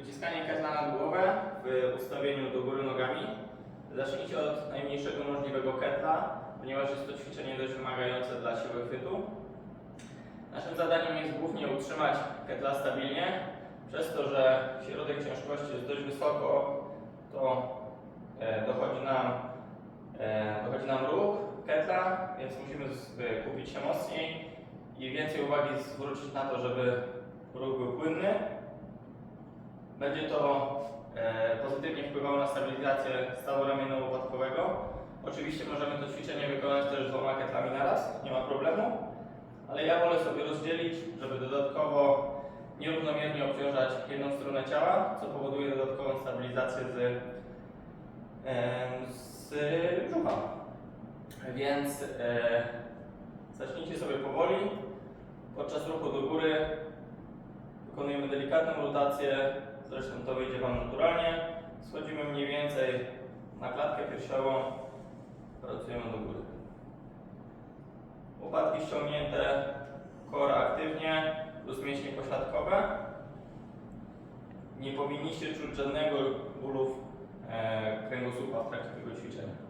Wyciskanie ketla nad głowę w ustawieniu do góry nogami. Zacznijcie od najmniejszego możliwego ketla, ponieważ jest to ćwiczenie dość wymagające dla siły chwytu. Naszym zadaniem jest głównie utrzymać ketla stabilnie. Przez to, że środek ciężkości jest dość wysoko, to e, dochodzi nam, e, dochodzi nam ruch ketla, więc musimy e, kupić się mocniej i więcej uwagi zwrócić na to, żeby ruch był płynny. Będzie to e, pozytywnie wpływało na stabilizację stawu ramienno-łopatkowego. Oczywiście możemy to ćwiczenie wykonać też dwoma ketlami naraz, nie ma problemu, ale ja wolę sobie rozdzielić, żeby dodatkowo nierównomiernie obciążać jedną stronę ciała, co powoduje dodatkową stabilizację z, em, z brzucha. Więc e, zacznijcie sobie powoli. Podczas ruchu do góry wykonujemy delikatną rotację, zresztą to wyjdzie Wam naturalnie. Schodzimy mniej więcej na klatkę piersiową, pracujemy do góry. Łopatki ściągnięte, kora aktywnie, plus mięśnie pośladkowe. Nie powinniście czuć żadnego bólu e, kręgosłupa w trakcie tego ćwiczenia.